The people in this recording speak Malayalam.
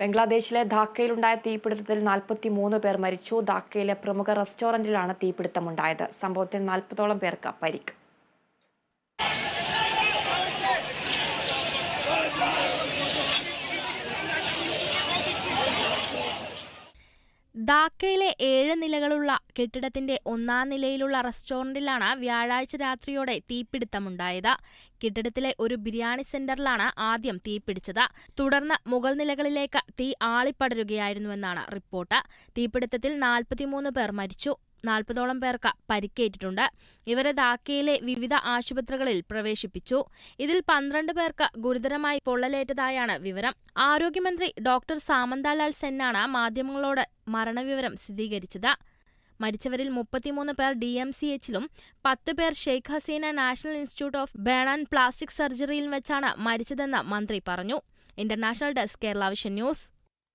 ബംഗ്ലാദേശിലെ ധാക്കയിലുണ്ടായ തീപിടുത്തത്തിൽ നാൽപ്പത്തി മൂന്ന് പേർ മരിച്ചു. ധാക്കയിലെ പ്രമുഖ റെസ്റ്റോറന്റിലാണ് തീപിടുത്തമുണ്ടായത്. സംഭവത്തിൽ നാൽപ്പതോളം പേർക്ക് പരിക്ക്. ധാക്കയിലെ ഏഴ് നിലകളുള്ള കെട്ടിടത്തിന്റെ ഒന്നാം നിലയിലുള്ള റെസ്റ്റോറന്റിലാണ് വ്യാഴാഴ്ച രാത്രിയോടെ തീപിടുത്തമുണ്ടായത്. കെട്ടിടത്തിലെ ഒരു ബിരിയാണി സെന്ററിലാണ് ആദ്യം തീപിടിച്ചത്. തുടർന്ന് മുകൾ നിലകളിലേക്ക് തീ ആളിപ്പടരുകയായിരുന്നുവെന്നാണ് റിപ്പോർട്ട്. തീപിടുത്തത്തിൽ നാൽപ്പത്തിമൂന്ന് പേർ മരിച്ചു. നാൽപ്പതോളം പേർക്ക് പരിക്കേറ്റിട്ടുണ്ട്. ഇവരെ ധാക്കയിലെ വിവിധ ആശുപത്രികളിൽ പ്രവേശിപ്പിച്ചു. ഇതിൽ പന്ത്രണ്ട് പേർക്ക് ഗുരുതരമായി പൊള്ളലേറ്റതായാണ് വിവരം. ആരോഗ്യമന്ത്രി ഡോക്ടർ സാമന്താലാൽ സെന്നാണ് മാധ്യമങ്ങളോട് മരണവിവരം സ്ഥിരീകരിച്ചത്. മരിച്ചവരിൽ മുപ്പത്തിമൂന്ന് പേർ ഡി എം സി എച്ചിലും പത്ത് പേർ Sheikh Hasina National Institute of Burn and Plastic സർജറിയിൽ വെച്ചാണ് മരിച്ചതെന്ന് മന്ത്രി പറഞ്ഞു. International desk Kerala Vision News.